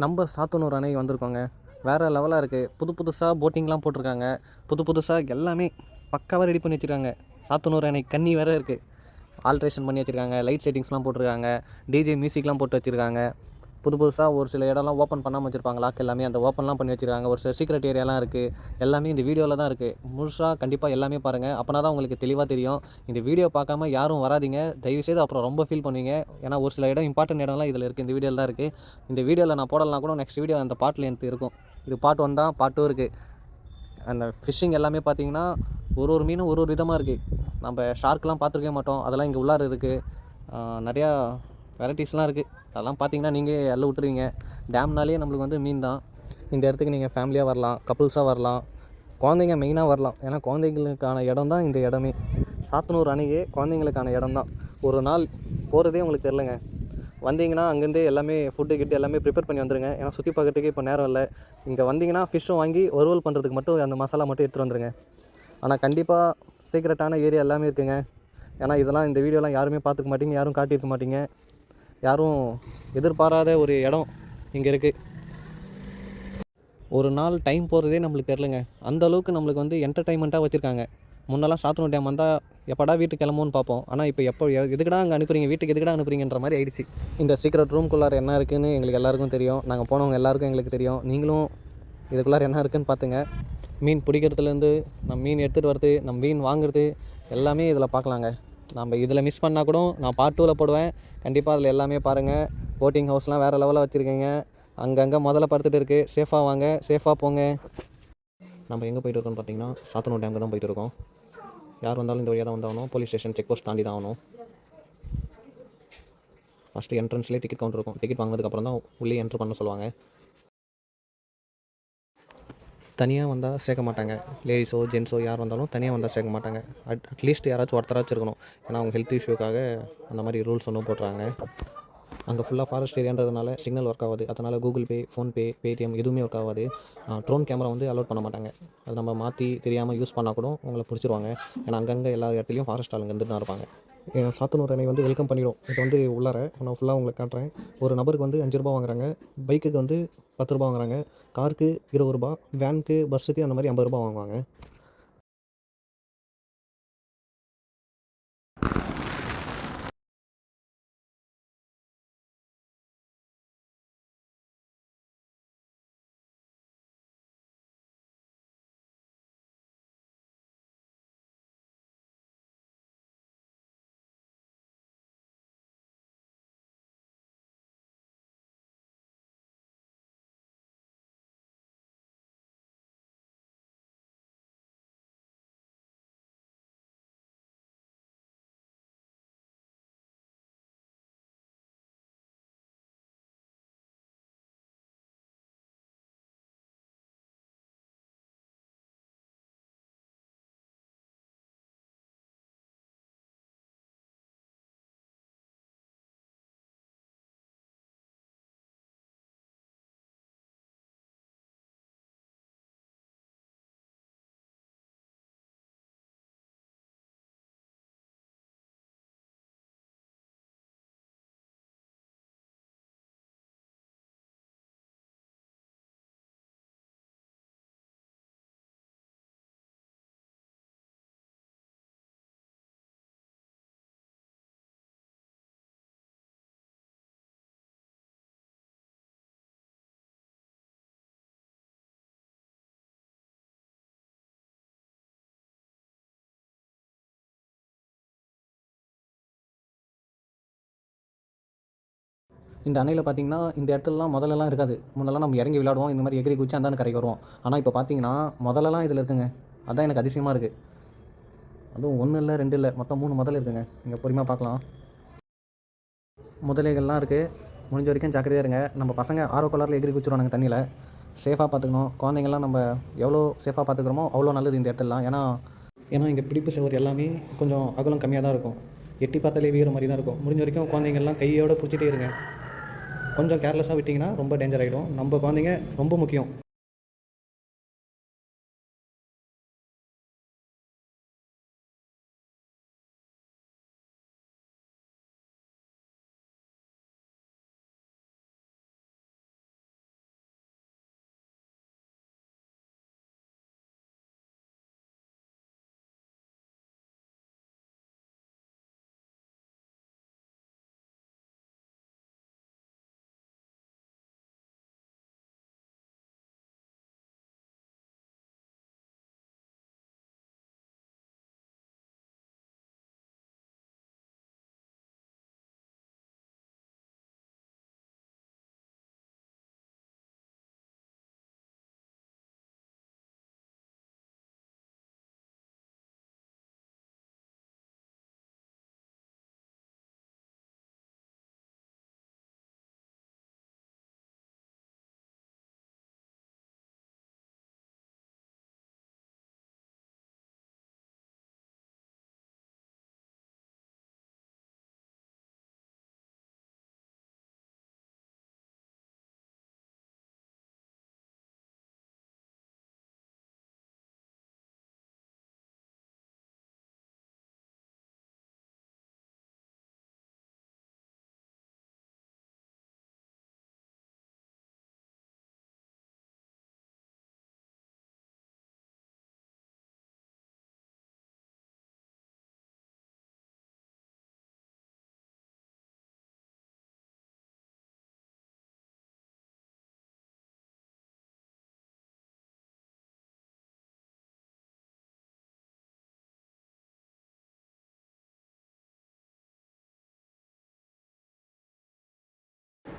நம்ம சாத்தனூர் அணை வந்திருக்கோங்க. வேறு லெவலாக இருக்குது புது புதுசாக போட்டிங்லாம் போட்டிருக்காங்க. புது புதுசாக எல்லாமே பக்காவாக ரெடி பண்ணி வச்சுருக்காங்க. சாத்தனூர் அணை கன்னி வேறு இருக்குது ஆல்ட்ரேஷன் பண்ணி வச்சுருக்காங்க. லைட் செட்டிங்ஸ்லாம் போட்டிருக்காங்க. டிஜே மியூசிக்லாம் போட்டு வச்சுருக்காங்க. புது புதுசாக ஒரு சில இடம்லாம் ஓப்பன் பண்ணாமல் வச்சுருப்பாங்க. லாக் எல்லாமே. அந்த ஓப்பன்லாம் பண்ணி வச்சுருக்காங்க. ஒரு சில சீக்ரெட் ஏரியாலாம் இருக்குது எல்லாமே இந்த வீடியோவில் தான் இருக்குது முழுசாக கண்டிப்பாக எல்லாமே பாருங்கள் அப்போனா தான் உங்களுக்கு தெளிவாக தெரியும். இந்த வீடியோ பார்க்காம யாரும் வராதீங்க. தயவுசெய்து அப்புறம் ரொம்ப ஃபீல் பண்ணுவீங்க. ஏன்னா ஒரு சில இடம் இம்பார்ட்டன்ட் இடம்லாம் இதில் இருக்குது இந்த வீடியோவில் தான் இருக்குது இந்த வீடியோவில் நான் போடலாம் கூட நெக்ஸ்ட் வீடியோ அந்த பாட்டில் எனக்கு இருக்கும். இது பார்ட் ஒன் தான். பார்ட் டூ இருக்குது அந்த ஃபிஷ்ஷிங் எல்லாமே பார்த்தீங்கன்னா ஒரு ஒரு மீனும் ஒரு ஒரு விதமாக இருக்குது நம்ம ஷார்க்லாம் பார்த்துருக்கவே மாட்டோம். அதெல்லாம் இங்கே உள்ளார இருக்குது நிறையா வெரைட்டிஸ்லாம் இருக்குது. அதெல்லாம் பார்த்தீங்கன்னா நீங்கள் எல்லாம் விட்டுருவீங்க. டேம்னாலே நம்மளுக்கு வந்து மீன் தான். இந்த இடத்துக்கு நீங்கள் ஃபேமிலியாக வரலாம் கப்புள்ஸாக வரலாம் குழந்தைங்க மெயினாக வரலாம். ஏன்னா குழந்தைங்களுக்கான இடம் தான் இந்த இடமே. சாத்தனூர் அணையே குழந்தைங்களுக்கான இடம் தான். ஒரு நாள் போகிறதே உங்களுக்கு தெரிலங்க வந்தீங்கன்னா அங்கேருந்தே எல்லாமே ஃபுட்டு கிட்டு எல்லாமே ப்ரிப்பேர் பண்ணி வந்துருங்க. ஏன்னா சுற்றி பார்க்கறதுக்கு இப்போ நேரம் இல்லை. இங்கே வந்தீங்கன்னா ஃபிஷ்ஷும் வாங்கி ஒருவல் பண்ணுறதுக்கு மட்டும் அந்த மசாலா மட்டும் எடுத்துகிட்டு வந்துருங்க. ஆனால் கண்டிப்பாக சீக்ரெட்டான ஏரியா எல்லாமே இருக்குங்க. ஏன்னா இதெல்லாம் இந்த வீடியோலாம் யாருமே பார்த்துக்க மாட்டீங்க யாரும் காட்டியிருக்க மாட்டீங்க. யாரும் எதிர்பாராத ஒரு இடம் இங்கே இருக்குது ஒரு நாள் டைம் போகிறதே நம்மளுக்கு தெரிலங்க அந்த அளவுக்கு நம்மளுக்கு வந்து என்டர்டைன்மெண்ட்டாக வச்சுருக்காங்க. முன்னெல்லாம் சாத்தனூர் டேம் வந்தால் எப்படா வீட்டுக்கு கிளம்புன்னு பார்ப்போம். ஆனால் இப்போ எப்போ எதுக்கடா அங்கே அனுப்புறீங்க? வீட்டுக்கு எதுக்குடா அனுப்புறீங்கன்ற மாதிரி ஆயிடுச்சு. இந்த சீக்ரெட் ரூம்குள்ளார என்ன இருக்குன்னு எங்களுக்கு எல்லாருக்கும் தெரியும். நாங்கள் போனவங்க எல்லாருக்கும் எங்களுக்கு தெரியும். நீங்களும் இதுக்குள்ளார என்ன இருக்குன்னு பார்த்துங்க. மீன் பிடிக்கிறதுலேருந்து நம்ம மீன் எடுத்துகிட்டு வரது நம்ம மீன் வாங்குறது எல்லாமே இதில் பார்க்கலாங்க. நம்ம இதில் மிஸ் பண்ணால் கூட நான் பார்ட் டூவில் போடுவேன். கண்டிப்பாக அதில் எல்லாமே பாருங்கள் போட்டிங் ஹவுஸ்லாம் வேறு லெவலில் வச்சுருக்கீங்க. அங்கங்கே முதல்ல படுத்துட்டு இருக்குது சேஃபாக வாங்க. சேஃபாக போங்க. நம்ம எங்கே போயிட்டு இருக்கோம்னு பார்த்தீங்கன்னா சாத்தனூர் டேமுக்கு தான் போயிட்டு இருக்கோம். யார் வந்தாலும் இந்த வழியாக தான் வந்தாகணும். போலீஸ் ஸ்டேஷன் செக் போஸ்ட் தாண்டி தான் ஆகணும். ஃபஸ்ட்டு என்ட்ரன்ஸ்லேயே டிக்கெட் கவுண்டர் இருக்கும். டிக்கெட் வாங்கினதுக்கப்புறம் தான் உள்ளே என்ட்ரு பண்ண சொல்லுவாங்க. தனியாக வந்தால் சேர்க்க மாட்டாங்க. லேடிஸோ ஜென்ஸோ யார் வந்தாலும் தனியாக வந்தால் சேர்க்க மாட்டாங்க. அட் அட்லீஸ்ட் யாராச்சும் ஒருத்தராச்சும் இருக்கணும். ஏன்னா அவங்க ஹெல்த் இஷ்யூக்காக அந்த மாதிரி ரூல்ஸ் ஒன்றும் போடுறாங்க அங்கே ஃபுல்லாக ஃபாரஸ்ட் ஏரியான்றதுனால சிக்னல் ஒர்க் ஆகாது. அதனால் கூகுள் பே ஃபோன்பே பேடிஎம் எதுவுமே ஒர்க் ஆகாது. ட்ரோன் கேமரா வந்து அலோட் பண்ண மாட்டாங்க. அது நம்ம மாற்றி தெரியாமல் யூஸ் பண்ணால் கூட உங்களை பிடிச்சிருவாங்க. ஏன்னா அங்கங்கே எல்லா இடத்துலையும் ஃபாரஸ்ட் ஆளுங்க இருந்துட்டு தான் இருப்பாங்க சாத்தனூர் அணை வந்து வெல்கம் பண்ணிடும். இது வந்து உள்ளார நான் ஃபுல்லாக உங்களுக்கு காட்டுறேன். ஒரு நபருக்கு வந்து அஞ்சு ரூபா வாங்குறாங்க. பைக்குக்கு வந்து பத்து ரூபா வாங்குறாங்க. காருக்கு இருபது ரூபா வேனுக்கு பஸ்ஸுக்கு அந்த மாதிரி ஐம்பது ரூபா வாங்குவாங்க. இந்த அணையில் பார்த்தீங்கன்னா இந்த இடத்துலலாம் முதல்லலாம் இருக்காது. முன்னெல்லாம் நம்ம இறங்கி விளையாடுவோம். இந்த மாதிரி எகிரி குச்சி அந்தாண்ட கரைக்கு வருவோம். ஆனால் இப்போ பார்த்தீங்கன்னா முதல்லலாம் இதில் இருக்குங்க. அதான் எனக்கு அதிசயமாக இருக்குது அதுவும் ஒன்று இல்லை ரெண்டு இல்லை மொத்தம் மூணு முதல்ல இருக்குங்க. இங்கே பொறுமையாக பார்க்கலாம் முதலைகள்லாம் இருக்குது முடிஞ்ச வரைக்கும் ஜாக்கிரதையாக இருங்க. நம்ம பசங்க ஆர்வ கலரில் எகிரி குச்சிடுவானுங்க தண்ணியில். சேஃபாக பார்த்துக்கணும் குழந்தைங்கள்லாம் நம்ம எவ்வளோ சேஃபாக பார்த்துக்கிறோமோ அவ்வளோ நல்லது இந்த இடத்துலலாம். ஏன்னா ஏன்னா இங்கே பிடிப்பு சுவர் எல்லாமே கொஞ்சம் அகலம் கம்மியாக தான் இருக்கும். எட்டி பார்த்தாலே வீர மாதிரி தான் இருக்கும். முடிஞ்ச வரைக்கும் குழந்தைங்கள்லாம் கையோடு பிடிச்சிட்டே இருங்க. கொஞ்சம் கேர்லெஸ்ஸாக விட்டிங்கன்னா ரொம்ப டேஞ்சர் ஆகிடும் நம்ம குழந்தைங்க ரொம்ப முக்கியம்.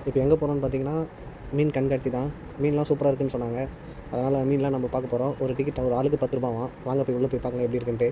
இப்போ எங்கே போகிறோம்னு பார்த்தீங்கன்னா மீன் கண்காட்சி தான். மீன்லாம் சூப்பராக இருக்குன்னு சொன்னாங்க. அதனால் மீன்லாம் நம்ம பார்க்க போகிறோம். ஒரு டிக்கெட் ஒரு ஆளுக்கு பத்து ரூபாவான் வாங்க போய் உள்ளே போய் பார்க்கலாம் எப்படி இருக்குன்ட்டு.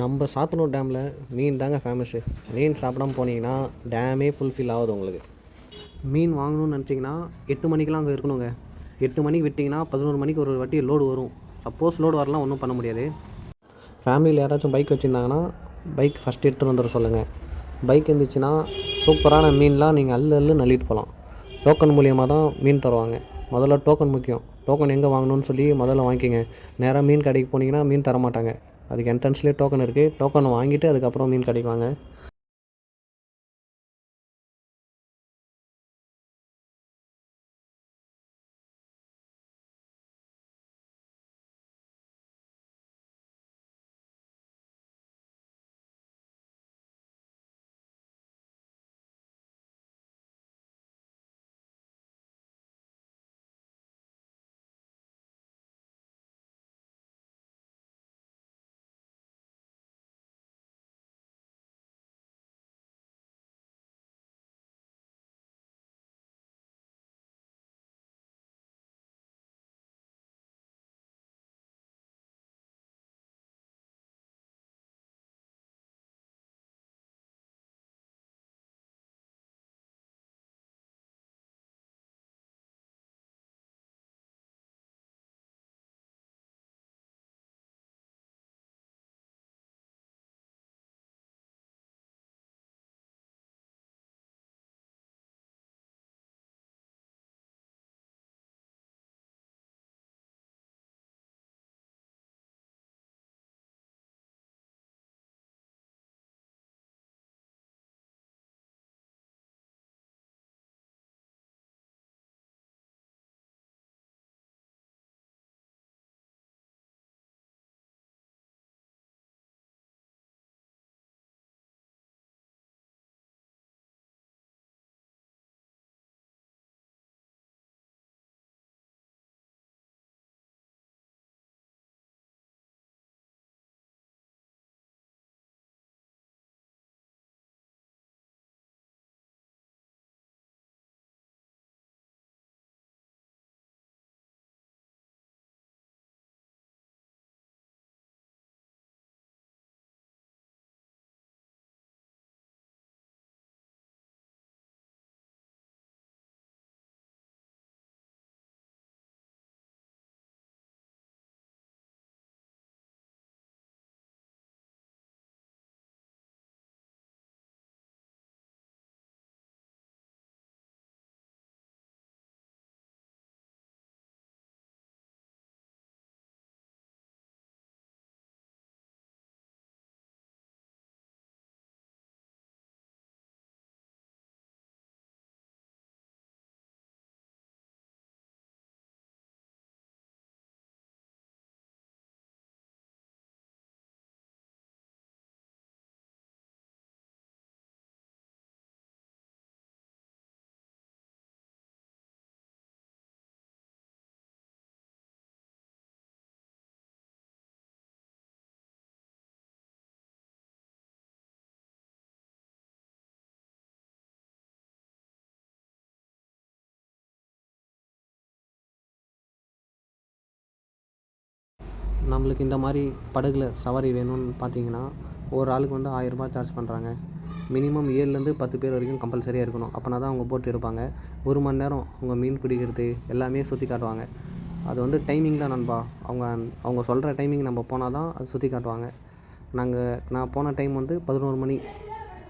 நம்ம சாத்தனூர் டேமில் மீன் தாங்க ஃபேமஸ்ஸு மீன் சாப்பிடாம போனீங்கன்னா டேமே ஃபுல்ஃபில் ஆகுது உங்களுக்கு. மீன் வாங்கணும்னு நினச்சிங்கன்னா எட்டு மணிக்கெலாம் அங்கே இருக்கணுங்க. எட்டு மணிக்கு விட்டிங்கன்னா பதினோரு மணிக்கு ஒரு வாட்டி லோடு வரும். சப்போஸ் லோடு வரலாம் ஒன்றும் பண்ண முடியாது. ஃபேமிலியில் யாராச்சும் பைக் வச்சுருந்தாங்கன்னா பைக் ஃபஸ்ட் எடுத்துகிட்டு வந்துட சொல்லுங்கள் பைக் இருந்துச்சுன்னா சூப்பரான மீன்லாம் நீங்கள் அள்ளு அள்ளு நள்ளிட்டு போகலாம் டோக்கன் மூலியமாக தான் மீன் தருவாங்க. முதல்ல டோக்கன் முக்கியம். டோக்கன் எங்கே வாங்கணும்னு சொல்லி முதல்ல வாங்கிக்கோங்க. நேராக மீன் கடைக்கு போனீங்கன்னா மீன் தர மாட்டாங்க அதுக்கு என்ட்ரன்ஸ்லேயே டோக்கன் இருக்குது டோக்கன் வாங்கிட்டு அதுக்கப்புறம் மீன் கிடைக்குவாங்க நம்மளுக்கு இந்த மாதிரி படகுல சவாரி வேணும்னு பார்த்தீங்கன்னா ஒரு ஆளுக்கு வந்து ஆயரரூபா சார்ஜ் பண்ணுறாங்க மினிமம் ஏழுலேருந்து பத்து பேர் வரைக்கும் கம்பல்சரியாக இருக்கணும். அப்போனா தான் அவங்க போட்டு எடுப்பாங்க. ஒரு மணி நேரம் அவங்க மீன் பிடிக்கிறது எல்லாமே சுற்றி காட்டுவாங்க. அது வந்து டைமிங் தான் நண்பா. அவங்க அவங்க சொல்கிற டைமிங் நம்ம போனால் தான் அது சுற்றி காட்டுவாங்க. நாங்கள் நான் போன டைம் வந்து பதினோரு மணி.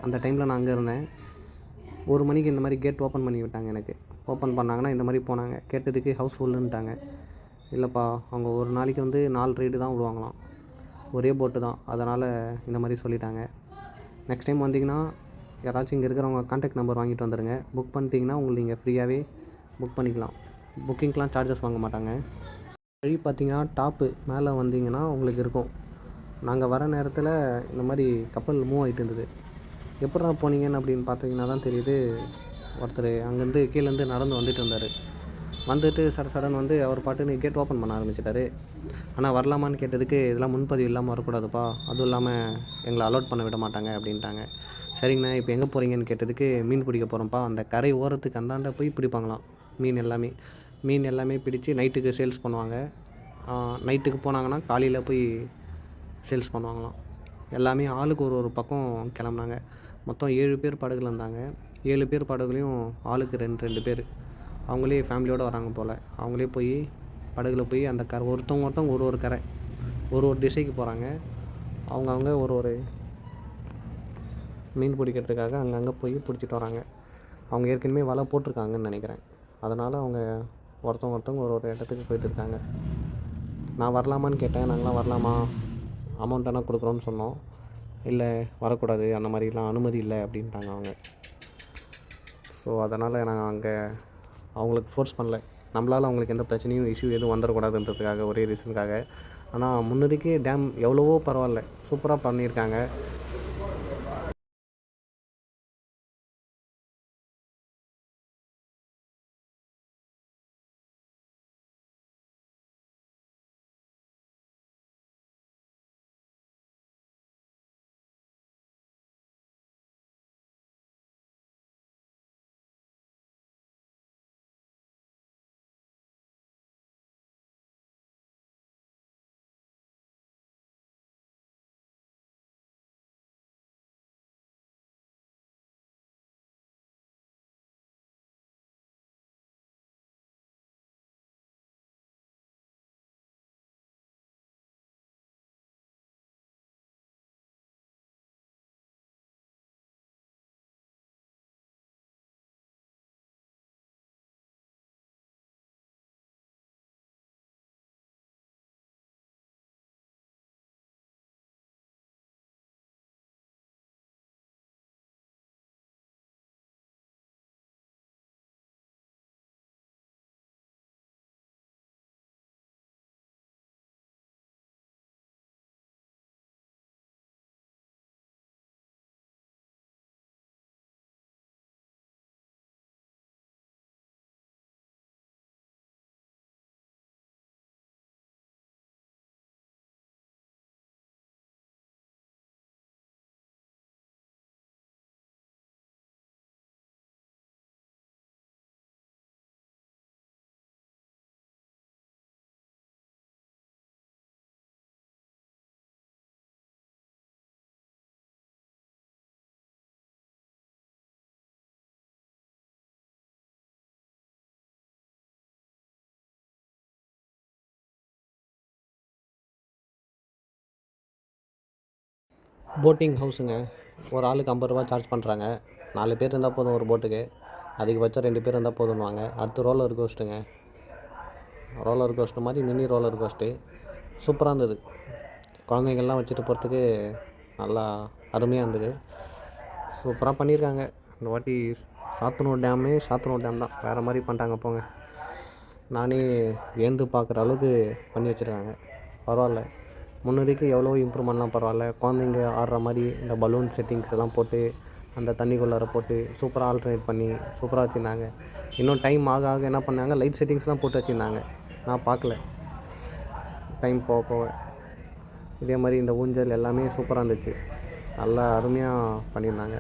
அந்த டைமில் நான் அங்கே இருந்தேன். ஒரு மணிக்கு இந்த மாதிரி கேட் ஓப்பன் பண்ணி விட்டாங்க எனக்கு. ஓப்பன் பண்ணாங்கன்னா இந்த மாதிரி போனாங்க. கேட்டதுக்கு ஹவுஸ் ஃபுல்லுன்ட்டாங்க இல்லைப்பா அவங்க ஒரு நாளைக்கு வந்து நாலு ரைடு தான் விடுவாங்களாம். ஒரே போட்டு தான். அதனால் இந்த மாதிரி சொல்லிட்டாங்க. நெக்ஸ்ட் டைம் வந்தீங்கன்னா யாராச்சும் இங்கே இருக்கிறவங்க கான்டாக்ட் நம்பர் வாங்கிட்டு வந்துடுங்க புக் பண்ணிட்டீங்கன்னா உங்களுக்கு நீங்கள் ஃப்ரீயாகவே புக் பண்ணிக்கலாம். புக்கிங்க்கெலாம் சார்ஜஸ் வாங்க மாட்டாங்க. வழி பார்த்தீங்கன்னா டாப்பு மேலே வந்தீங்கன்னா உங்களுக்கு இருக்கும். நாங்கள் வர நேரத்தில் இந்த மாதிரி கப்பல் மூவ் ஆகிட்டு இருந்தது. எப்படா போனீங்கன்னு அப்படின்னு பார்த்தீங்கன்னா தான் தெரியுது. ஒருத்தர் அங்கேருந்து கீழேருந்து நடந்து வந்துட்டு இருந்தார். வந்துட்டு சட சடன் வந்து அவர் பாட்டுன்னு கேட் ஓப்பன் பண்ண ஆரம்பிச்சிட்டாரு. ஆனால் வரலாமான்னு கேட்டதுக்கு இதெல்லாம் முன்பதிவு இல்லாமல் வரக்கூடாதுப்பா. அதுவும் இல்லாமல் எங்களை அலோட் பண்ண விட மாட்டாங்க அப்படின்ட்டாங்க. சரிங்கண்ணா இப்போ எங்கே போகிறீங்கன்னு கேட்டதுக்கு மீன் பிடிக்க போகிறோம்ப்பா அந்த கரை ஓரத்துக்கு அந்தாண்ட போய் பிடிப்பாங்களாம். மீன் எல்லாமே மீன் எல்லாமே பிடிச்சி நைட்டுக்கு சேல்ஸ் பண்ணுவாங்க. நைட்டுக்கு போனாங்கன்னா காலையில் போய் சேல்ஸ் பண்ணுவாங்களாம். எல்லாமே ஆளுக்கு ஒரு ஒரு பக்கம் கிளம்புனாங்க. மொத்தம் ஏழு பேர் படகுல இருந்தாங்க. ஏழு பேர் படகுலையும் ஆளுக்கு ரெண்டு ரெண்டு பேர். அவங்களே ஃபேமிலியோடு வராங்க போல். அவங்களே போய் படகுல போய் அந்த கரை ஒருத்தவங்க ஒருத்தவங்க ஒரு ஒரு கரை ஒரு ஒரு திசைக்கு போகிறாங்க அவங்கவுங்க ஒரு ஒரு மீன் பிடிக்கிறதுக்காக அங்கங்கே போய் பிடிச்சிட்டு வராங்க. அவங்க ஏற்கனவே வலை போட்டிருக்காங்கன்னு நினைக்கிறேன். அதனால் அவங்க ஒருத்தவங்க ஒருத்தவங்க ஒரு ஒரு இடத்துக்கு போயிட்டு இருக்காங்க. நான் வரலாமான்னு கேட்டேன். நாங்களாம் வரலாமா? அமௌண்ட் என்ன கொடுக்குறோன்னு சொன்னோம். இல்லை வரக்கூடாது. அந்த மாதிரிலாம் அனுமதி இல்லை அப்படின்ட்டாங்க அவங்க. ஸோ அதனால் நாங்கள் அங்கே அவங்களுக்கு ஃபோர்ஸ் பண்ணல. நம்மளால் அவங்களுக்கு எந்த பிரச்சனையும் இஷ்யூ எதுவும் வந்துடக்கூடாதுன்றதுக்காக ஒரே ரீசனுக்காக ஆனால் முன்னாடிக்கு டேம் எவ்வளவோ பரவாயில்ல. சூப்பராக பண்ணியிருக்காங்க. போட்டிங் ஹவுஸுங்க. ஒரு ஆளுக்கு ஐம்பது ரூபா சார்ஜ் பண்ணுறாங்க நாலு பேர் இருந்தால் போதும் ஒரு போட்டுக்கு அதிகபட்சம் ரெண்டு பேர் இருந்தால் போதும்னுவாங்க. அடுத்து ரோலர் கோஸ்ட்டுங்க ரோலர் கோஸ்ட்டு மாதிரி மினி ரோலர் கோஸ்ட்டு சூப்பராக இருந்தது. குழந்தைங்கள்லாம் வச்சுட்டு போகிறதுக்கு நல்லா அருமையாக இருந்தது. சூப்பராக பண்ணியிருக்காங்க இந்த வாட்டி சாத்தனூர் டேமே சாத்தனூர் டேம் தான். வேறு மாதிரி பண்ணிட்டாங்க போங்க. நானே வியந்து பார்க்குற அளவுக்கு பண்ணி வச்சுருக்காங்க. பரவாயில்ல. முன்னதிக்கு எவ்வளோ பண்ணலாம் பரவாயில்ல. குழந்தைங்க ஆடுற மாதிரி இந்த பலூன் செட்டிங்ஸ் எல்லாம் போட்டு அந்த தண்ணிக்குள்ளார போட்டு சூப்பராக ஆல்டர்னேட் பண்ணி சூப்பராக வச்சுருந்தாங்க. இன்னும் டைம் ஆக ஆக என்ன பண்ணாங்க? லைட் செட்டிங்ஸ்லாம் போட்டு வச்சுருந்தாங்க. நான் பார்க்கல. டைம் போக போக. இதே மாதிரி இந்த ஊஞ்சல் எல்லாமே சூப்பராக இருந்துச்சு. நல்லா அருமையாக பண்ணியிருந்தாங்க.